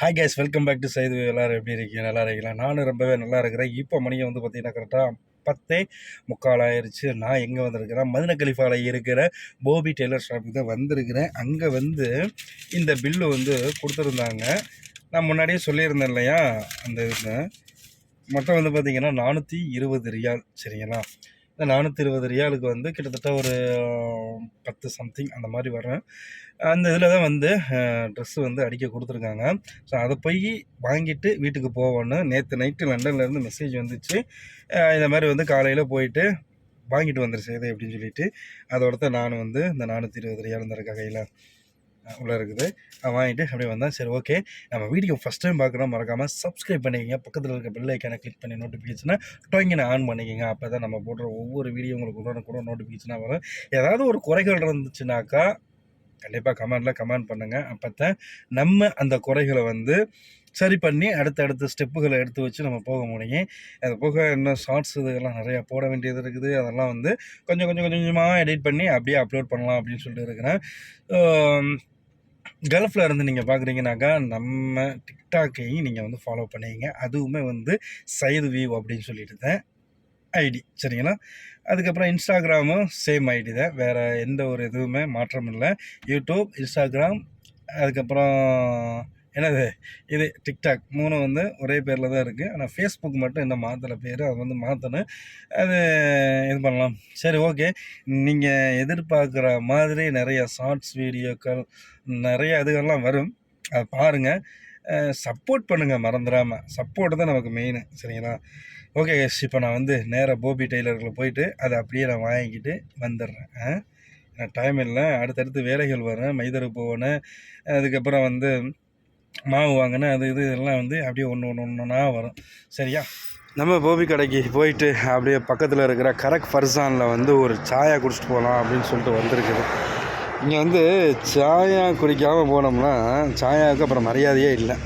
Hi guys welcome back to Saithu எல்லோரும் எப்படி இருக்கீங்க? நல்லா இருக்கீங்களா? நானும் ரொம்பவே நல்லா இருக்கிறேன். இப்போ மணியை வந்து பார்த்தீங்கன்னா கரெக்டாக பத்தே முக்கால் ஆயிருச்சு. நான் எங்கே வந்திருக்கிறேன்? மதுன கலிஃபாவில் இருக்கிற போபி டெய்லர் ஷாப்புக்கு தான் வந்திருக்கிறேன். அங்கே வந்து இந்த பில்லு வந்து கொடுத்துருந்தாங்க. நான் முன்னாடியே சொல்லியிருந்தேன் இல்லையா? அந்த இது மொத்தம் வந்து பார்த்தீங்கன்னா நானூற்றி இருபது ரியால் சரிங்களா? இந்த நானூற்றி இருபது ரியாலுக்கு வந்து கிட்டத்தட்ட ஒரு பத்து சம்திங் அந்த மாதிரி வரும் அந்த இதில் தான் வந்து ட்ரெஸ்ஸு வந்து அடிக்க கொடுத்துருக்காங்க. ஸோ அதை போய் வாங்கிட்டு வீட்டுக்கு போவோன்னு நேற்று நைட்டு லண்டன்லேருந்து மெசேஜ் வந்துச்சு. இந்த மாதிரி வந்து காலையில் போயிட்டு வாங்கிட்டு வந்துருச்சு இது அப்படின்னு சொல்லிட்டு. அதோட தான் நான் வந்து இந்த நானூற்றி இருபது ரியால் இந்த கையில் உள்ளே இருக்குது. வாங்கிட்டு அப்படியே வந்தேன். சரி ஓகே நம்ம வீடியோ ஃபஸ்ட் டைம் பார்க்குறோம். மறக்காமல் சப்ஸ்கிரைப் பண்ணிக்கங்க. பக்கத்தில் இருக்க பெல் ஐக்கானை கிளிக் பண்ணி நோட்டிஃபிகேஷனை டொங்கினை ஆன் பண்ணிக்கங்க. அப்போ தான் நம்ம போடுற ஒவ்வொரு வீடியோ உங்களுக்கு உடனே கூட நோட்டிஃபிகேஷனாக வரும். ஏதாவது ஒரு குறைகள் இருந்துச்சுனாக்கா கண்டிப்பாக கமெண்டில் கமெண்ட் பண்ணுங்கள் அப்போ தான் நம்ம அந்த குறைகளை வந்து சரி பண்ணி அடுத்தடுத்த ஸ்டெப்புகளை எடுத்து வச்சு நம்ம போக முடியும். அது போக இன்னும் ஷார்ட்ஸ் இதெல்லாம் நிறையா போட வேண்டியது இருக்குது. அதெல்லாம் வந்து கொஞ்சம் கொஞ்சம் கொஞ்சம் கொஞ்சமாக எடிட் பண்ணி அப்படியே அப்லோட் பண்ணலாம் அப்படின்னு சொல்லிட்டு இருக்கிறேன். கல்ஃபில் இருந்து நீங்கள் பார்க்குறீங்கனாக்கா நம்ம டிக்டாக்கையும் நீங்கள் வந்து ஃபாலோ பண்ணிங்க அதுவுமே வந்து சைது வியூ அப்படின்னு சொல்லிட்டு தான் ஐடி சரிங்களா? அதுக்கப்புறம் இன்ஸ்டாகிராமும் சேம் ஐடி தான். வேறு எந்த ஒரு இதுவுமே மாற்றம் இல்லை யூடியூப் இன்ஸ்டாகிராம் அதுக்கப்புறம் என்னது? இது டிக்டாக் மூணும் வந்து ஒரே பேரில் தான் இருக்குது ஆனால் ஃபேஸ்புக் மட்டும் இன்னும் மாற்றலை பேர்? அது வந்து மாற்றணும் அது இது பண்ணலாம். சரி ஓகே. நீங்கள் எதிர்பார்க்குற மாதிரி நிறைய ஷார்ட்ஸ் வீடியோக்கள் நிறைய இதுகள்லாம் வரும். அதை பாருங்கள் சப்போர்ட் பண்ணுங்கள் மறந்துடாமல் சப்போர்ட் தான் நமக்கு மெயின் சரிங்களா? ஓகே இப்போ நான் வந்து நேராக போபி டெய்லரில் போயிட்டு அதை அப்படியே நான் வாங்கிக்கிட்டு வந்துடுறேன். ஆ? எனக்கு டைம் இல்லை. அடுத்தடுத்து வேலைகள் வரேன் மைதருக்கு போகணும். அதுக்கப்புறம் வந்து மாவு வாங்கினேன் அது இது இதெல்லாம் வந்து அப்படியே ஒன்று ஒன்று ஒன்றா வரும். சரியா? நம்ம போபி கடைக்கு போயிட்டு அப்படியே பக்கத்தில் இருக்கிற கரக் ஃபர்சானில் வந்து ஒரு சாயா குடிச்சிட்டு போகலாம் அப்படின்னு சொல்லிட்டு வந்திருக்குது. இங்கே வந்து சாயா குடிக்காமல் போனோம்னா சாயாவுக்கு அப்புறம் மரியாதையே இல்லை.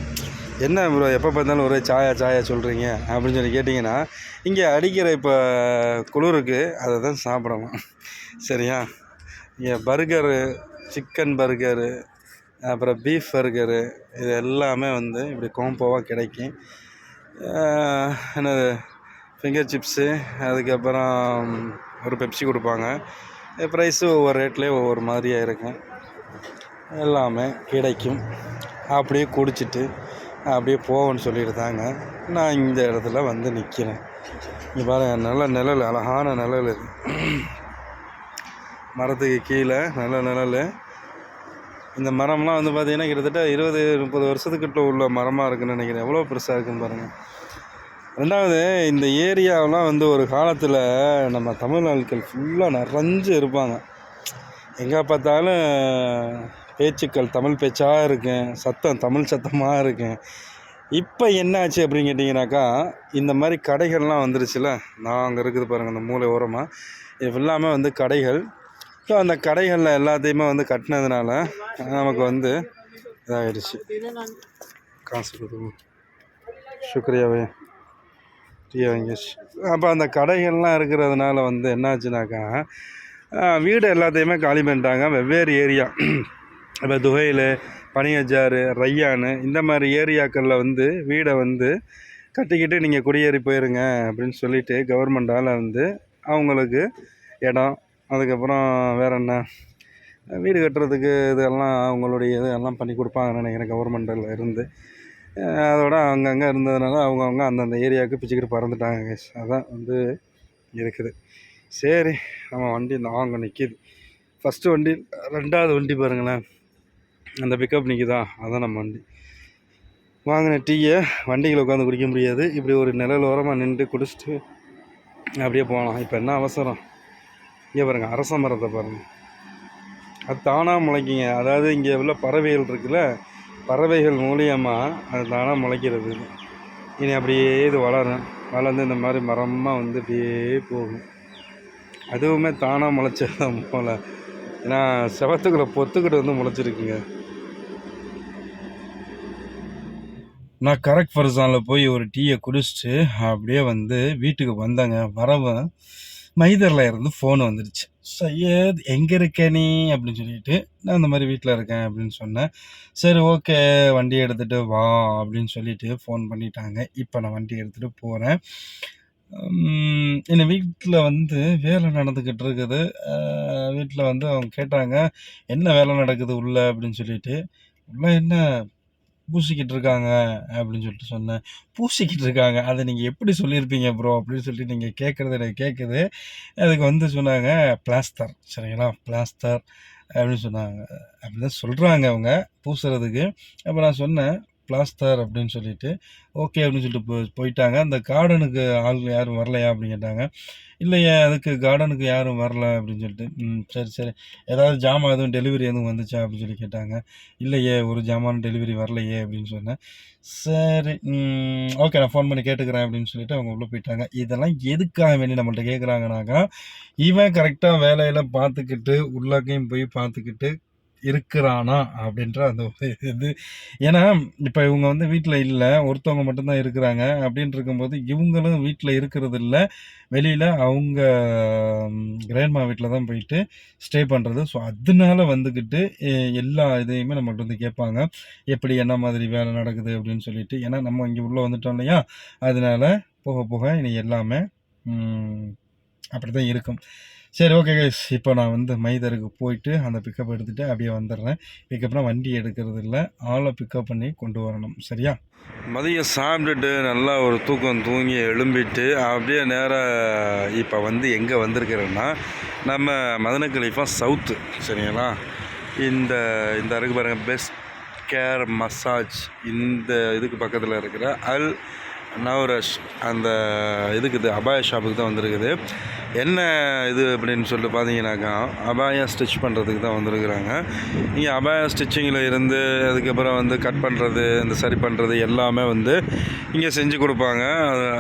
என்ன ப்ரோ எப்போ பார்த்தாலும் ஒரே சாயா சாயா சொல்கிறீங்க அப்படின்னு சொல்லி கேட்டிங்கன்னா இங்கே அடிக்கிற இப்போ குளிருக்கு அதை தான் சாப்பிடணும். சரியா? இங்கே பர்கரு சிக்கன் பர்கரு அப்புறம் பீஃப் பர்கரு இது எல்லாமே வந்து இப்படி கோம்போவாக கிடைக்கும். என்னது ஃபிங்கர் சிப்ஸு அதுக்கப்புறம் ஒரு பெப்சி கொடுப்பாங்க. ப்ரைஸு ஒவ்வொரு ரேட்லேயும் ஒவ்வொரு மாதிரியாக இருக்கும். எல்லாமே கிடைக்கும். அப்படியே குடிச்சிட்டு அப்படியே போவோன்னு சொல்லியிருந்தாங்க நான் இந்த இடத்துல வந்து நிற்கிறேன் இங்கே பாருங்க நல்ல நிழல் அழகான நிழல் மரத்துக்கு கீழே நல்ல நிழல். இந்த மரம்லாம் வந்து பார்த்தீங்கன்னா கிட்டத்தட்ட இருபது முப்பது வருஷத்துக்கிட்ட உள்ள மரமாக இருக்குன்னு நினைக்கிறேன். எவ்வளோ பெருசாக இருக்குன்னு பாருங்கள் ரெண்டாவது இந்த ஏரியாவெலாம் வந்து ஒரு காலத்தில் நம்ம தமிழ் ஆட்கள் ஃபுல்லாக நிறைஞ்சு இருப்பாங்க. எங்கே பார்த்தாலும் பேச்சுக்கள் தமிழ் பேச்சாக இருக்கும் சத்தம் தமிழ் சத்தமாக இருக்கும் இப்போ என்னாச்சு அப்படின்னு கேட்டிங்கனாக்கா இந்த மாதிரி கடைகள்லாம் வந்துருச்சுல? நான் அங்கே இருக்குது பாருங்கள் இந்த மூலை ஓரமாக இது ஃபுல்லாமே வந்து கடைகள். ஸோ அந்த கடைகளில் எல்லாத்தையுமே வந்து கட்டினதுனால நமக்கு வந்து இதாகிடுச்சு காசு கொடுக்கும் சுக்ரியாவே டீ வாங்கி அப்போ அந்த கடைகள்லாம் இருக்கிறதுனால வந்து என்னாச்சுனாக்கா வீடு எல்லாத்தையுமே காலி பண்ணிட்டாங்க. வெவ்வேறு ஏரியா. இப்போ துகையில் பனியஜாறு ரையானு இந்த மாதிரி ஏரியாக்களில் வந்து வீடை வந்து கட்டிக்கிட்டு நீங்கள் குடியேறி போயிருங்க அப்படின்னு சொல்லிட்டு கவர்மெண்டால் வந்து அவங்களுக்கு இடம் அதுக்கப்புறம் வேற என்ன? வீடு கட்டுறதுக்கு இதெல்லாம் அவங்களுடைய இது எல்லாம் பண்ணி கொடுப்பாங்கன்னு நினைக்கிறேன் கவர்மெண்டில் இருந்து. அதோட அங்கங்கே இருந்ததுனால அவங்கவுங்க அந்தந்த ஏரியாவுக்கு பிச்சுக்கிட்டு பறந்துட்டாங்க guys. அதான் வந்து இருக்குது. சரி நம்ம வண்டி இந்த வாங்க நிற்கிது ஃபஸ்ட்டு வண்டி ரெண்டாவது வண்டி பாருங்களேன். அந்த பிக்கப் நிற்கிதா அதான் நம்ம வண்டி. வாங்கின டீயை வண்டியில் உட்காந்து குடிக்க முடியாது. இப்படி ஒரு நிழல் ஓரமாக நின்று குடிச்சிட்டு அப்படியே போகலாம். இப்போ என்ன அவசரம்? இங்கே பாருங்கள் அரச மரத்தை பாருங்கள் அது தானாக முளைக்குங்க. அதாவது இங்கே உள்ள பறவைகள் இருக்குல்ல பறவைகள் மூலியமாக அது தானாக முளைக்கிறது. இனி அப்படியே இது வளரும். வளர்ந்து இந்த மாதிரி மரமாக வந்து அப்படியே போகும். அதுவுமே தானாக முளைச்சதான் போல. ஏன்னா செவத்துக்குள்ள பொத்துக்கிட்டு வந்து முளைச்சிருக்குங்க. நான் கரெக்ட் ஃபர்சானில் போய் ஒரு டீயை குடிச்சிட்டு அப்படியே வந்து வீட்டுக்கு வந்தேங்க. வரவன் மைதரில் இருந்து ஃபோன் வந்துடுச்சு சையத் எங்கே இருக்க நீ? அப்படின்னு சொல்லிட்டு நான் இந்த மாதிரி வீட்டில் இருக்கேன் அப்படின்னு சொன்னேன். சரி ஓகே வண்டி எடுத்துகிட்டு வா அப்படின்னு சொல்லிட்டு ஃபோன் பண்ணிட்டாங்க. இப்போ நான் வண்டி எடுத்துகிட்டு போகிறேன் என் வீட்டில் வந்து வேலை நடந்துக்கிட்டு இருக்குது. வீட்டில் வந்து அவங்க கேட்டாங்க என்ன வேலை நடக்குது உள்ள? அப்படின்னு சொல்லிட்டு. உள்ள என்ன? பூசிக்கிட்டு இருக்காங்க அப்படின்னு சொல்லிட்டு சொன்னேன். பூசிக்கிட்டு இருக்காங்க அதை நீங்கள் எப்படி சொல்லியிருப்பீங்க ப்ரோ அப்படின்னு சொல்லிட்டு நீங்கள் கேட்குறது எனக்கு கேட்குது. அதுக்கு வந்து சொன்னாங்க பிளாஸ்டர் சரிங்களா? பிளாஸ்டர் அப்படின்னு சொன்னாங்க. அப்படி தான் சொல்கிறாங்க அவங்க பூசுறதுக்கு. அப்போ நான் சொன்னேன் பிளாஸ்டர் அப்படின்னு சொல்லிட்டு ஓகே அப்படின்னு சொல்லிட்டு போ போயிட்டாங்க. அந்த கார்டனுக்கு ஆள் யாரும் வரலையா அப்படின்னு கேட்டாங்க. இல்லையே அதுக்கு கார்டனுக்கு யாரும் வரல அப்படின்னு சொல்லிட்டு ம் சரி சரி. ஏதாவது ஜாமான் எதுவும் டெலிவரி எதுவும் வந்துச்சா அப்படின்னு சொல்லி கேட்டாங்க. இல்லையே ஒரு ஜாமான் டெலிவரி வரலையே அப்படின்னு சொன்னேன். சரி ஓகே நான் ஃபோன் பண்ணி கேட்டுக்கிறேன் அப்படின்னு சொல்லிட்டு அவங்க உள்ளே போயிட்டாங்க. இதெல்லாம் எதுக்காக வேண்டி நம்மள்ட்ட கேட்குறாங்கனாக்கா இவன் கரெக்டாக வேலையில் பார்த்துக்கிட்டு உள்ளக்கையும் போய் பார்த்துக்கிட்டு இருக்கிறானா அப்படின்ற அந்த ஒரு இது. ஏன்னா இப்போ இவங்க வந்து வீட்டில் இல்லை ஒருத்தவங்க மட்டும்தான் இருக்கிறாங்க அப்படின்ட்டு இருக்கும்போது இவங்களும் வீட்டில் இருக்கிறது இல்லை வெளியில் அவங்க கிராண்ட்மா வீட்டில் தான் போயிட்டு ஸ்டே பண்ணுறது ஸோ அதனால வந்துக்கிட்டு எல்லா இதையுமே நம்மகிட்ட வந்து கேட்பாங்க. எப்படி என்ன மாதிரி வேலை நடக்குது அப்படின்னு சொல்லிட்டு. ஏன்னா நம்ம இங்கே உள்ளே வந்துட்டோம் இல்லையா? அதனால போக போக இனி எல்லாமே அப்படி தான் இருக்கும். சரி ஓகே கைஸ் இப்போ நான் வந்து மைதருக்கு போயிட்டு அந்த பிக்கப் எடுத்துகிட்டு அப்படியே வந்துடுறேன். இதுக்கப்புறம் வண்டி எடுக்கிறது இல்லை. ஆளை பிக்கப் பண்ணி கொண்டு வரணும். சரியா? மதியம் சாப்பிட்டுட்டு நல்லா ஒரு தூக்கம் தூங்கி எழும்பிட்டு அப்படியே நேராக இப்போ வந்து எங்கே வந்திருக்கிறேன்னா நம்ம மதன சவுத்து சரிங்களா? இந்த இந்த இருக்கு பாருங்கள் பெஸ்ட் கேர் மசாஜ் இந்த இதுக்கு பக்கத்தில் இருக்கிற அல் நவ்ரஷ் அந்த இதுக்கு இது அபாய ஷாப்புக்கு தான் வந்திருக்குது. என்ன இது அப்படின்னு சொல்லிட்டு பார்த்தீங்கன்னாக்கா அபாயா ஸ்டிச் பண்ணுறதுக்கு தான் வந்திருக்கிறாங்க. இங்கே அபாயா ஸ்டிச்சிங்கில் இருந்து அதுக்கப்புறம் வந்து கட் பண்ணுறது இந்த சரி பண்ணுறது எல்லாமே வந்து இங்கே செஞ்சு கொடுப்பாங்க.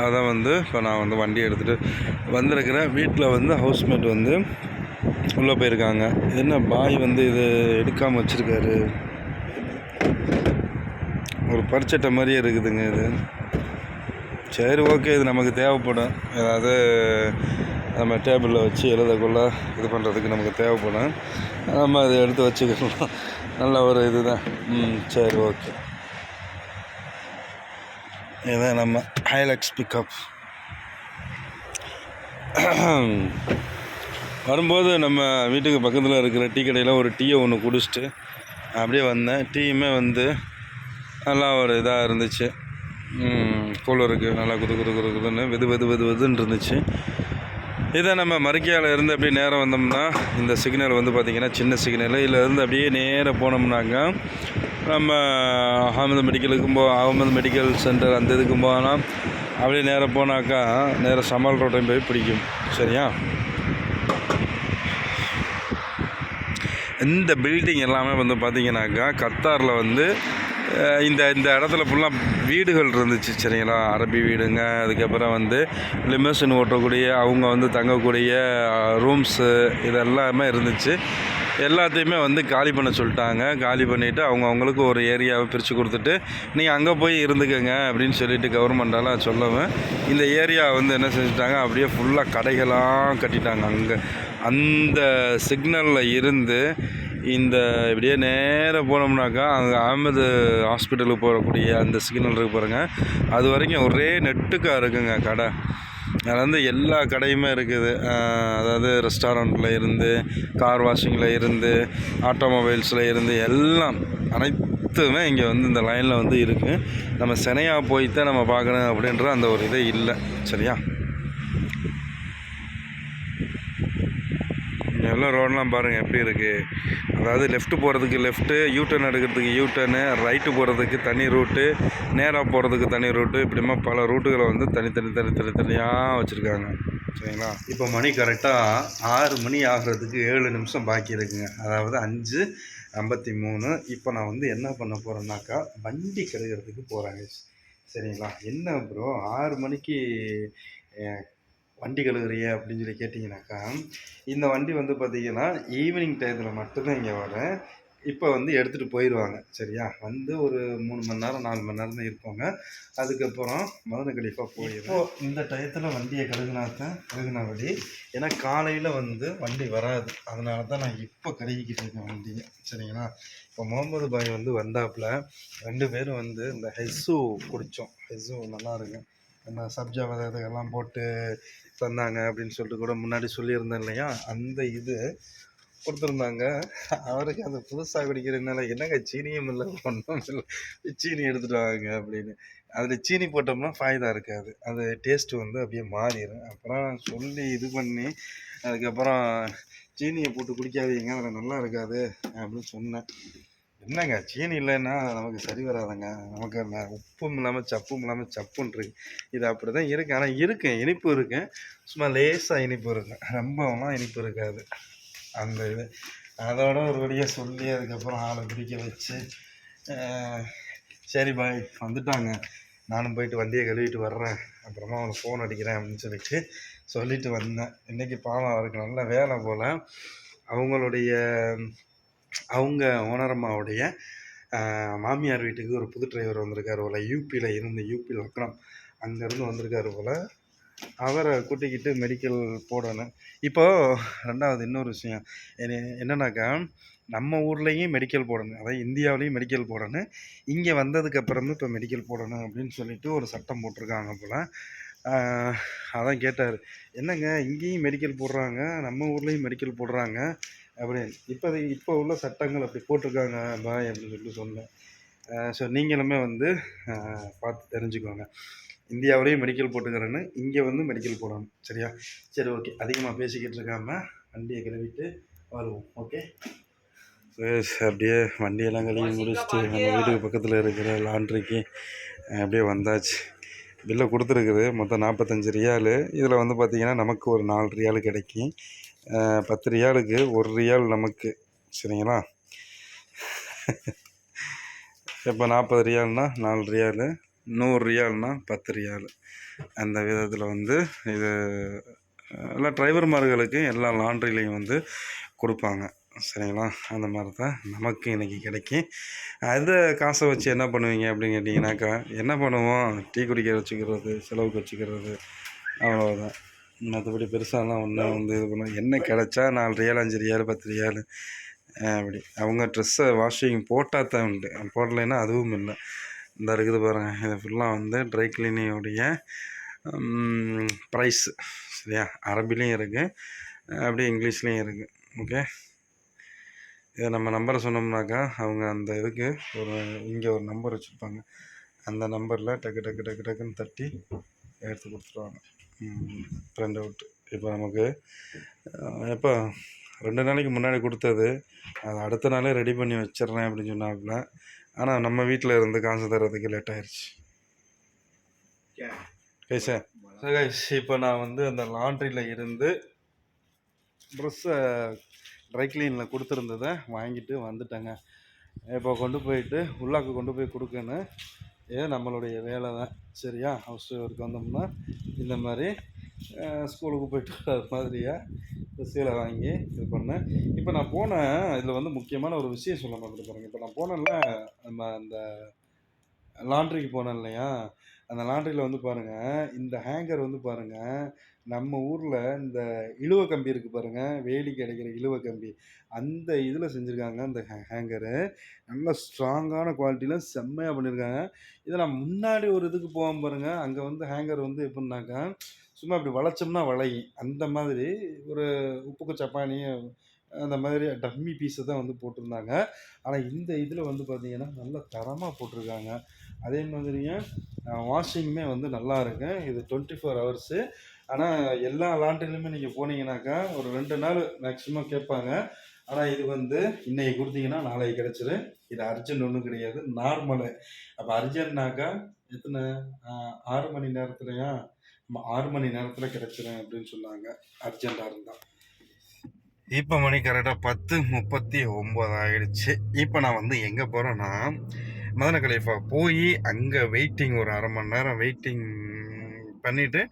அதை வந்து இப்போ நான் வந்து வண்டி எடுத்துகிட்டு வந்திருக்கிறேன். வீட்டில் வந்து ஹவுஸ்மேட் வந்து உள்ளே போயிருக்காங்க. என்ன பாய் வந்து இது எடுக்காமல் வச்சுருக்காரு? ஒரு பரிச்சட்டை மாதிரியே இருக்குதுங்க இது. சரி ஓகே இது நமக்கு தேவைப்படும். ஏதாவது நம்ம டேபிளில் வச்சு எழுதக்குள்ள இது பண்ணுறதுக்கு நமக்கு தேவைப்படும். நம்ம அதை எடுத்து வச்சுக்கலாம். நல்ல ஒரு இதுதான். ம் சரி ஓகே இதான் நம்ம ஹைலக்ஸ் பிக்கப் வரும்போது நம்ம வீட்டுக்கு பக்கத்தில் இருக்கிற டீ கடையில் ஒரு டீயை ஒன்று குடிச்சிட்டு அப்படியே வந்தேன். டீயுமே வந்து நல்லா ஒரு இதாக இருந்துச்சு. கூலருக்கு நல்லா குது குது குது குதுன்னு வெது வெது வெது வெதுன்னு இருந்துச்சு. இதை நம்ம மறுக்கையால் இருந்து அப்படியே நேரம் வந்தோம்னா இந்த சிக்னல் வந்து பார்த்திங்கன்னா சின்ன சிக்னல் இதில் இருந்து அப்படியே நேராக போனோம்னாக்கா நம்ம அகமது மெடிக்கலுக்கும் போ அகமது மெடிக்கல் சென்டர் அந்த இதுக்கும் போனால் அப்படியே நேராக போனாக்கா நேராக சமால் ரோட்டையும் போய் பிடிக்கும். சரியா? இந்த பில்டிங் எல்லாமே வந்து பார்த்திங்கனாக்கா கத்தாரில் வந்து இந்த இந்த இடத்துல ஃபுல்லாக வீடுகள் இருந்துச்சு சரிங்களா? அரபி வீடுங்க அதுக்கப்புறம் வந்து லிமோசின் ஓட்டக்கூடிய அவங்க வந்து தங்கக்கூடிய ரூம்ஸு இதெல்லாமே இருந்துச்சு. எல்லாத்தையுமே வந்து காலி பண்ண சொல்லிட்டாங்க. காலி பண்ணிவிட்டு அவங்க அவங்களுக்கு ஒரு ஏரியாவை பிரித்து கொடுத்துட்டு நீங்கள் அங்கே போய் இருந்துக்கங்க அப்படின்னு சொல்லிட்டு கவர்மெண்டால் சொல்லவும் இந்த ஏரியா வந்து என்ன செஞ்சுட்டாங்க? அப்படியே ஃபுல்லாக கடைகளாக கட்டிட்டாங்க அங்கே. அந்த சிக்னலில் இருந்து இந்த இப்படியே நேராக போனோம்னாக்கா அங்கே அகமது ஹாஸ்பிட்டலுக்கு போகக்கூடிய அந்த சிக்னல் இருக்கு பாருங்கள் அது வரைக்கும் ஒரே நெட்டுக்காக இருக்குங்க கடை. அதில் வந்து எல்லா கடையுமே இருக்குது. அதாவது ரெஸ்டாரண்ட்டில் இருந்து கார் வாஷிங்கில் இருந்து ஆட்டோமொபைல்ஸில் இருந்து எல்லாம் அனைத்துமே இங்கே வந்து இந்த லைனில் வந்து இருக்குது நம்ம சினையா போய் தான் நம்ம பார்க்கணும் அப்படின்ற அந்த ஒரு இதே இல்லை. சரியா இங்க எல்லாம் ரோடெலாம் பாருங்கள் எப்படி இருக்குது அதாவது லெஃப்ட்டு போகிறதுக்கு லெஃப்ட்டு யூ டர்ன் எடுக்கிறதுக்கு யூ டர்னு ரைட்டு போகிறதுக்கு தனி ரூட்டு நேராக போகிறதுக்கு தனி ரூட்டு இப்படிமா பல ரூட்டுகளை வந்து தனித்தனி தனி தனித்தனியாக வச்சுருக்காங்க. சரிங்களா? இப்போ மணி கரெக்டாக ஆறு மணி ஆகிறதுக்கு ஏழு நிமிஷம் பாக்கி இருக்குங்க. அதாவது அஞ்சு ஐம்பத்தி மூணு. இப்போ நான் வந்து என்ன பண்ண போகிறேன்னாக்கா வண்டி கழுகிறதுக்கு போகிறாங்க சரிங்களா? என்ன ப்ரோ ஆறு மணிக்கு வண்டி கழுகுறிய அப்படின்னு சொல்லி கேட்டிங்கனாக்கா இந்த வண்டி வந்து பார்த்தீங்கன்னா ஈவினிங் டயத்தில் மட்டும்தான் இங்கே வரேன் இப்போ வந்து எடுத்துகிட்டு போயிடுவாங்க சரியா? வந்து ஒரு மூணு மணி நேரம் நாலு மணி நேரம் தான் இருப்பாங்க. அதுக்கப்புறம் மதன கழிப்பாக போயிடும் இந்த டயத்தில் வண்டியை கழுகுனாத்தான் கழுகுனா வழி ஏன்னா காலையில் வந்து வண்டி வராது. அதனால தான் நான் இப்போ கழுகிக்கிட்டு இருக்கேன் வண்டியை. சரிங்களா? இப்போ முகமது பாய் வந்து வந்தாப்புல ரெண்டு பேரும் வந்து இந்த ஹெஸ்ஸு குடித்தோம் ஹெஸ்ஸு நல்லா இருக்கு அந்த சப்ஜா விதை இதுக்கெல்லாம் போட்டு தந்தாங்க அப்படின்னு சொல்லிட்டு கூட முன்னாடி சொல்லியிருந்தேன் இல்லையா? அந்த இது கொடுத்துருந்தாங்க. அவருக்கு அந்த புதுசாக குடிக்கிறதுனால என்னங்க சீனியும் இல்லை ஒன்றும் இல்லை. சீனி எடுத்துகிட்டு வாங்க அப்படின்னு. அதில் சீனி போட்டோம்னா ஃபாய்தா இருக்காது. அது டேஸ்ட்டு வந்து அப்படியே மாறிடும் அப்புறம் சொல்லி இது பண்ணி அதுக்கப்புறம் சீனியை போட்டு குடிக்காதீங்க அதில் நல்லா இருக்காது அப்படின்னு சொன்னேன். என்னங்க சீனி இல்லைன்னா நமக்கு சரி வராதுங்க. நமக்கு உப்பும் இல்லாமல் சப்பும் இல்லாமல் சப்புன்னு இது அப்படி தான் இருக்குது ஆனால் இருக்கு. இனிப்பு இருக்கு. சும்மா லேசாக இனிப்பு இருக்கும் ரொம்பலாம் இனிப்பு இருக்காது. அந்த இது. அதோட ஒரு வழியாக சொல்லி அதுக்கப்புறம் ஆளை பிடிக்க வச்சு சரி பாய். வந்துட்டாங்க. நானும் போயிட்டு வண்டியை கழுவிட்டு வர்றேன். அப்புறமா அவனை ஃபோன் அடிக்கிறேன் அப்படின்னு சொல்லிட்டு சொல்லிட்டு வந்தேன். இன்றைக்கி பாவம் அவருக்கு நல்ல வேலை போல். அவங்களுடைய அவங்க ஓனரம்மாவுடைய மாமியார் வீட்டுக்கு ஒரு புது டிரைவர் வந்திருக்காரு போல். யூபியில் இருந்து யூபி லக்னம் அங்கேருந்து வந்திருக்காரு போல். அவரை கூட்டிக்கிட்டு மெடிக்கல் போடணும். இப்போது ரெண்டாவது இன்னொரு விஷயம். என்னென்னாக்கா என்னன்னாக்கா நம்ம ஊர்லேயும் மெடிக்கல் போடணும். அதாவது இந்தியாவிலையும் மெடிக்கல் போடணும். இங்கே வந்ததுக்கப்புறமும் இப்போ மெடிக்கல் போடணும் அப்படின்னு சொல்லிட்டு ஒரு சட்டம் போட்டிருக்காங்க போல். அதான் கேட்டார். என்னங்க இங்கேயும் மெடிக்கல் போடுறாங்க நம்ம ஊர்லேயும் மெடிக்கல் போடுறாங்க. அப்படின்னு இப்போ இப்போ உள்ள சட்டங்கள் அப்படி போட்டிருக்காங்க பாய் அப்படின்னு சொல்லிட்டு சொன்னேன். ஸோ நீங்களுமே வந்து பார்த்து தெரிஞ்சுக்கோங்க. இந்தியாவிலையும் மெடிக்கல் போட்டுக்கிறேன்னு இங்கே வந்து மெடிக்கல் போடணும் சரியா? சரி ஓகே அதிகமாக பேசிக்கிட்டு இருக்காம வண்டியை கிளவிட்டு வருவோம் ஓகே அப்படியே வண்டியெல்லாம் கழுவி முடிச்சுட்டு நம்ம வீட்டுக்கு பக்கத்தில் இருக்கிற லாண்ட்ரிக்கு அப்படியே வந்தாச்சு. பில்லை கொடுத்துருக்குது மொத்தம் நாற்பத்தஞ்சு ரியாலு. இதில் வந்து பார்த்திங்கன்னா நமக்கு ஒரு நாலு ரியாலு கிடைக்கும். பத்து ரியாலுக்கு ஒரு ரியால் நமக்கு சரிங்களா? இப்போ நாற்பது ரியால்னால் நாலு ரியாலு நூறு ரியால்னால் பத்து ரியாலு. அந்த விதத்தில் வந்து இது எல்லா டிரைவர்மார்களுக்கு எல்லா லாண்ட்ரிலையும் வந்து கொடுப்பாங்க சரிங்களா? அந்த மாதிரி தான் நமக்கு இன்றைக்கி கிடைக்கும் அதை காசை வச்சு என்ன பண்ணுவீங்க அப்படின்னு கேட்டிங்கனாக்கா என்ன பண்ணுவோம்? டீ குடிக்க வச்சுக்கிறது செலவுக்கு வச்சுக்கிறது அவ்வளோதான் மற்றபடி பெருசாலாம் ஒன்றும் வந்து இது பண்ண என்ன கிடச்சா நாலு ரியால் அஞ்சு ரியால் பத்து ரியால் அப்படி. அவங்க ட்ரெஸ்ஸை வாஷிங் போட்டால் தான் உண்டு. போடலைன்னா அதுவும் இல்லை. இந்த இருக்குது பாருங்கள் இது ஃபுல்லாக வந்து ட்ரை கிளீனிங்குடைய ப்ரைஸ் சரியா? அரபிலையும் இருக்குது அப்படியே இங்கிலீஷ்லேயும் இருக்குது ஓகே? இதை நம்ம நம்பரை சொன்னோம்னாக்கா அவங்க அந்த இதுக்கு ஒரு இங்கே ஒரு நம்பர் வச்சுருப்பாங்க. அந்த நம்பரில் டக்கு டக்கு டக்கு டக்குன்னு தட்டி எடுத்து கொடுத்துருவாங்க. பிரிண்ட் அவுட் இப்போ நமக்கு எப்போ ரெண்டு நாளைக்கு முன்னாடி கொடுத்தது அது அடுத்த நாளே ரெடி பண்ணி வச்சிடுறேன் அப்படின்னு சொன்னாப்புல. ஆனால் நம்ம வீட்டில் இருந்து காசு தர்றதுக்கு லேட் ஆயிடுச்சு கைஸ் இப்போ நான் வந்து அந்த லாண்ட்ரியில் இருந்து ட்ரெஸ்ஸை ட்ரை கிளீனில் கொடுத்துருந்ததை வாங்கிட்டு வந்துட்டேங்க. இப்போ கொண்டு போயிட்டு உள்ளாக்கு கொண்டு போய் கொடுக்கணும் இது நம்மளுடைய வேலை தான் சரியா ஹவுஸ் ஒர்க் வந்தோம்னா இந்த மாதிரி ஸ்கூலுக்கு போயிட்டு அது மாதிரியாக சீலை வாங்கி இது பண்ணேன் இப்போ நான் போனேன் இதில் வந்து முக்கியமான ஒரு விஷயம் சொல்ல மாட்டேன் பாருங்க. இப்போ நான் போனேன்ல நம்ம அந்த லாண்ட்ரிக்கு போனேன் இல்லையா? அந்த லாண்ட்ரியில் வந்து பாருங்கள் இந்த ஹேங்கர் வந்து பாருங்கள் நம்ம ஊரில் இந்த இழுவ கம்பி இருக்குது பாருங்கள் வேலிக்கு கிடைக்கிற இழுவ கம்பி. அந்த இதில் செஞ்சுருக்காங்க அந்த ஹேங்கரு நல்ல ஸ்ட்ராங்கான குவாலிட்டியில் செம்மையாக பண்ணியிருக்காங்க இதை நான் முன்னாடி ஒரு இதுக்கு போவோம் பாருங்கள் அங்கே வந்து ஹேங்கர் வந்து எப்படின்னாக்கா சும்மா இப்படி வளைச்சோம்னா வளையும். அந்த மாதிரி ஒரு உப்புக்கு சப்பானி அந்த மாதிரி டம்மி பீஸை தான் வந்து போட்டிருந்தாங்க. ஆனால் இந்த இதில் வந்து பார்த்திங்கன்னா நல்ல தரமாக போட்டிருக்காங்க. அதே மாதிரியே வாஷிங்குமே வந்து நல்லா இருக்கு. இது டுவெண்ட்டி ஃபோர் ஹவர்ஸு ஆனால் எல்லா லாண்ட்ரிலையுமே நீங்கள் போனீங்கன்னாக்கா ஒரு ரெண்டு நாள் மேக்ஸிமம் கேட்பாங்க. ஆனால் இது வந்து இன்னைக்கு கொடுத்தீங்கன்னா நாளைக்கு கிடச்சிரும். இது அர்ஜென்ட் ஒன்றும் கிடையாது. நார்மலு அப்போ அர்ஜென்ட்னாக்கா எத்தனை? ஆறு மணி நேரத்துலையா? நம்ம ஆறு மணி நேரத்தில் கிடச்சிரும் அப்படின்னு சொன்னாங்க. அர்ஜென்ட்டாக இருந்தால் இப்போ மணி கரெக்டாக பத்து முப்பத்தி ஒம்பது ஆயிடுச்சு. இப்போ நான் வந்து எங்கே போகிறேன்னா மதன கலீஃபா போய் அங்கே வெயிட்டிங் ஒரு அரை மணி நேரம் வெயிட்டிங் பண்ணிவிட்டு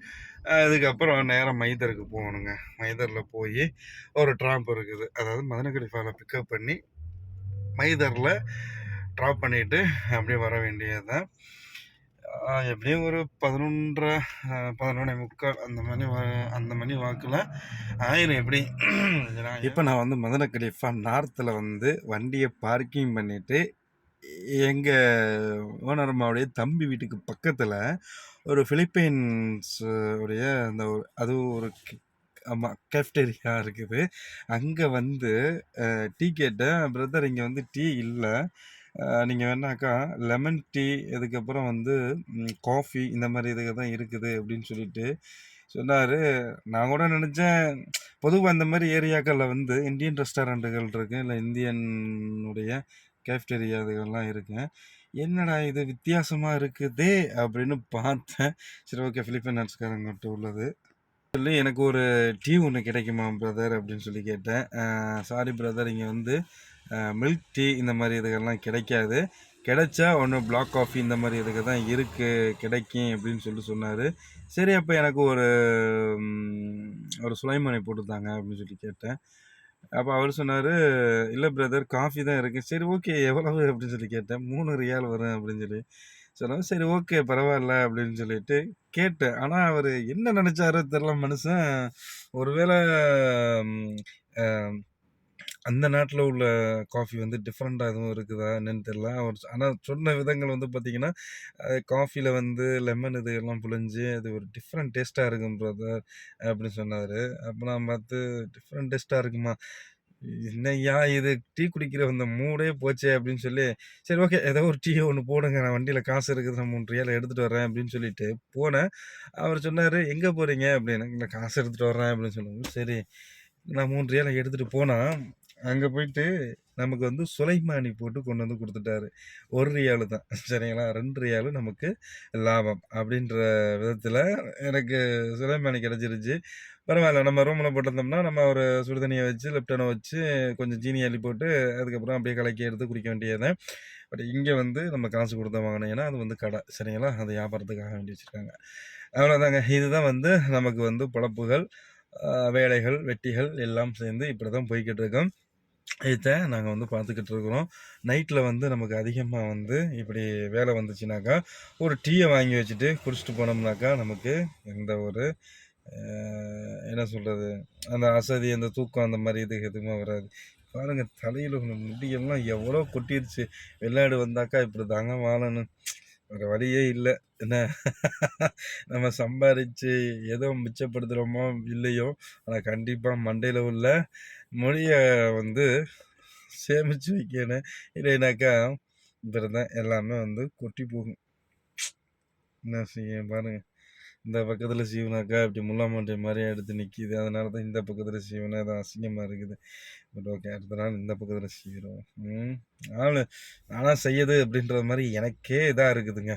அதுக்கப்புறம் நேராக மைதருக்கு போகணுங்க. மைதரில் போய் ஒரு ட்ராம்ப் இருக்குது. அதாவது மதன கலீஃபாவில் பிக்கப் பண்ணி மைதரில் ட்ராப் பண்ணிவிட்டு அப்படியே வர வேண்டியது தான் எப்படியும் ஒரு பதினொன்றரை பதினொன்றே முக்கால் அந்த மணி அந்த மணி வாக்கில் ஆயிரம் எப்படி? இப்போ நான் வந்து மதனக்கலிஃபா நார்த்தில் வந்து வண்டியை பார்க்கிங் பண்ணிவிட்டு எங்கள் ஓனர் அம்மாவுடைய தம்பி வீட்டுக்கு பக்கத்தில் ஒரு பிலிப்பைன்ஸ் உடைய அந்த ஒரு அது ஒரு ஆமாம் கேஃப்டேரியா இருக்குது. அங்கே வந்து டீ கேட்டேன் பிரதர் இங்கே வந்து டீ இல்லை. நீங்கள் வேணாக்கா லெமன் டீ அதுக்கப்புறம் வந்து காஃபி இந்த மாதிரி இதுக்கு தான் இருக்குது அப்படின்னு சொல்லிட்டு சொன்னார். நான் கூட நினச்சேன் பொதுவாக இந்த மாதிரி ஏரியாக்களில் வந்து இந்தியன் ரெஸ்டாரண்ட்டுகள் இருக்குது இல்லை இந்தியனுடைய கேஃப்டேரியா இதுகள்லாம் இருக்குது என்னடா இது வித்தியாசமாக இருக்குதே அப்படின்னு பார்த்தேன். சரி ஓகே ஃபிலிப்பைன் ஃபிலிப்பைன்ஸ்காரங்கிட்ட உள்ளது. சொல்லி எனக்கு ஒரு டீ ஒன்று கிடைக்குமா பிரதர் அப்படின்னு சொல்லி கேட்டேன். சாரி பிரதர் இங்கே வந்து மில்க் டீ இந்த மாதிரி இதுகள்லாம் கிடைக்காது. கிடைச்சா ஒன்று பிளாக் காஃபி இந்த மாதிரி இதுக்கு தான் இருக்குது கிடைக்கும் அப்படின்னு சொல்லி சொன்னார். சரி அப்போ எனக்கு ஒரு ஒரு சுலைமனை போட்டுத்தாங்க அப்படின்னு சொல்லி கேட்டேன். அப்போ அவர் சொன்னார் இல்லை பிரதர் காஃபி தான் இருக்குது சரி ஓகே எவ்வளவு அப்படின்னு சொல்லி கேட்டேன். மூணு ரியால் வரும் அப்படின்னு சொல்லி. சொன்னாங்க சரி ஓகே பரவாயில்ல அப்படின்னு சொல்லிட்டு கேட்டேன். ஆனால் அவர் என்ன நினச்சாரோ தெரில மனுஷன். ஒருவேளை அந்த நாட்டில் உள்ள காஃபி வந்து டிஃப்ரெண்ட்டாக எதுவும் இருக்குதா என்னன்னு தெரில அவர் ஆனால் சொன்ன விதங்கள் வந்து பார்த்திங்கன்னா காஃபியில் வந்து லெமன் இது எல்லாம் புழிஞ்சு அது ஒரு டிஃப்ரெண்ட் டேஸ்ட்டாக இருக்கும் பிரதர் அப்படின்னு சொன்னார். அப்போ நான் பார்த்து டிஃப்ரெண்ட் டேஸ்ட்டாக இருக்குமா? என்னய்யா இது? டீ குடிக்கிற அந்த மூடே போச்சே அப்படின்னு சொல்லி சரி ஓகே ஏதோ ஒரு டீ ஒன்று போடுங்க நான் வண்டியில் காசு இருக்குது நான் மூணு ரியால் எடுத்துகிட்டு வரேன் அப்படின்னு சொல்லிட்டு போனேன். அவர் சொன்னார் எங்கே போகிறீங்க அப்படின்னு நான் காசு எடுத்துகிட்டு வரேன் அப்படின்னு சொன்னாங்க சரி நான் மூணு ரியாலை எடுத்துகிட்டு போனால் அங்கே போயிட்டு நமக்கு வந்து சுலைமானி போட்டு கொண்டு வந்து கொடுத்துட்டாரு. ஒரு ரியாலு தான். சரிங்களா? ரெண்டு ரியாலு நமக்கு லாபம். அப்படின்ற விதத்தில் எனக்கு சுலைமானி கிடச்சிருச்சு. பரவாயில்ல. நம்ம ரூமில் போட்டிருந்தோம்னா நம்ம ஒரு சுடுதண்ணியை வச்சு லெப்டனை வச்சு கொஞ்சம் ஜீனி அள்ளி போட்டு அதுக்கப்புறம் அப்படியே கலக்கி எடுத்து குடிக்க வேண்டியது பட் இங்கே வந்து நம்ம காசு கொடுத்து வாங்கணும் ஏன்னா அது வந்து கடை. சரிங்களா? அது வியாபாரத்துக்காக வேண்டி வச்சுருக்காங்க. அவ்வளோதாங்க இதுதான் வந்து நமக்கு வந்து பொழப்புகள் வேலைகள் வெட்டிகள் எல்லாம் சேர்ந்து இப்படி தான் போய்கிட்டு இருக்கோம். இதை நாங்கள் வந்து பார்த்துக்கிட்டு இருக்கிறோம் நைட்டில் வந்து நமக்கு அதிகமாக வந்து இப்படி வேலை வந்துச்சுனாக்கா ஒரு டீயை வாங்கி வச்சுட்டு குடிச்சிட்டு போனோம்னாக்கா நமக்கு எந்த ஒரு என்ன சொல்கிறது அந்த அசதி அந்த தூக்கம் அந்த மாதிரி இது எதுவுமே வராது. பாருங்கள் தலையில் முடியெல்லாம் எவ்வளோ கொட்டிருச்சு. வெளிநாடு வந்தாக்கா இப்படி தாங்க வாழணும். வேறு வழியே இல்லை. என்ன? நம்ம சம்பாரித்து ஏதோ மிச்சப்படுத்துகிறோமோ இல்லையோ ஆனால் கண்டிப்பாக மண்டையில் உள்ள மொழியை வந்து சேமித்து வைக்கணும். இல்லைனாக்கா இப்படி தான் எல்லாமே வந்து கொட்டி போகும். என்ன செய்ய பாருங்கள் இந்த பக்கத்தில் சீவனாக்கா இப்படி முல்லாமட்டை மாதிரி எடுத்து நிற்கிது அதனால தான் இந்த பக்கத்தில் சீவனா அது அசிங்கமாக இருக்குது. பட் ஓகே அடுத்த நாள் இந்த பக்கத்தில் சீவிரும் ம். ஆனால் நானாக செய்யுது அப்படின்றது மாதிரி எனக்கே இதாக இருக்குதுங்க.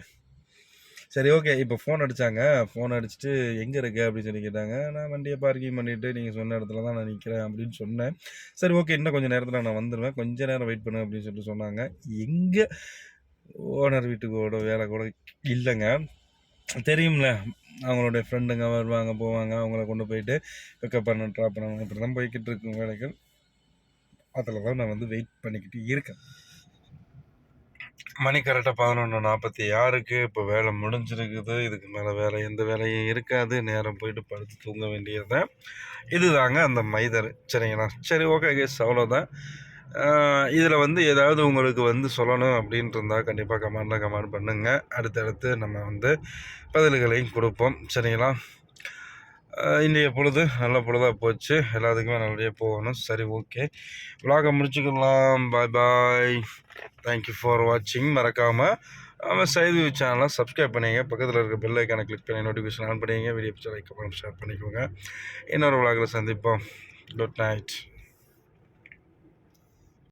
சரி ஓகே இப்போ ஃபோன் அடித்தாங்க ஃபோன் அடிச்சுட்டு எங்கே இருக்கு? அப்படின்னு சொல்லி கேட்டாங்க. நான் வண்டியை பார்க்கிங் பண்ணிவிட்டு நீங்கள் சொன்ன இடத்துல தான் நான் நிற்கிறேன் அப்படின்னு சொன்னேன். சரி ஓகே இன்னும் கொஞ்சம் நேரத்தில் நான் வந்துடுவேன் கொஞ்சம் நேரம் வெயிட் பண்ணு அப்படின்னு சொல்லிட்டு சொன்னாங்க. எங்கே ஓனர் வீட்டுக்கோட வேலை கூட இல்லைங்க. தெரியும்ல அவங்களுடைய ஃப்ரெண்டுங்க வருவாங்க போவாங்க. அவங்கள கொண்டு போயிட்டு பிக்கப் பண்ண ட்ராப் பண்ணுவாங்க இப்படி தான் போய்கிட்டு இருக்கும் வேலைகள். அதில் தான் நான் வந்து வெயிட் பண்ணிக்கிட்டு இருக்கேன். மணி கரெக்டாக பதினொன்று நாற்பத்தி ஆறுக்கு இப்போ வேலை முடிஞ்சிருக்குது. இதுக்கு மேலே வேலை எந்த வேலையும் இருக்காது. நேரம் போயிட்டு படுத்து தூங்க வேண்டியது இதுதாங்க அந்த மைதர். சரிங்களா? சரி ஓகே கேஸ் அவ்வளோதான் இதில் வந்து ஏதாவது உங்களுக்கு வந்து சொல்லணும் அப்படின்ட்டு இருந்தால் கண்டிப்பாக கமெண்டில் கமெண்ட் பண்ணுங்கள் அடுத்தடுத்து நம்ம வந்து பதில்களையும் கொடுப்போம். சரிங்களா? இன்றைய பொழுது நல்ல பொழுதாக போச்சு. எல்லாத்துக்குமே நல்லபடியாக போகணும். சரி ஓகே விலாக முடிச்சுக்கலாம். பாய் பாய் தேங்க்யூ ஃபார் வாட்சிங் மறக்காமல் நம்ம சைது சேனலை சப்ஸ்கிரைப் பண்ணிங்க. பக்கத்தில் இருக்க பெல் ஐக்கானை கிளிக் பண்ணி நோட்டிஃபிகேஷன் ஆன் பண்ணிங்க. வீடியோ பிடிச்ச லைக் பண்ணி ஷேர் பண்ணிக்கோங்க. இன்னொரு விலாகில் சந்திப்போம். Good night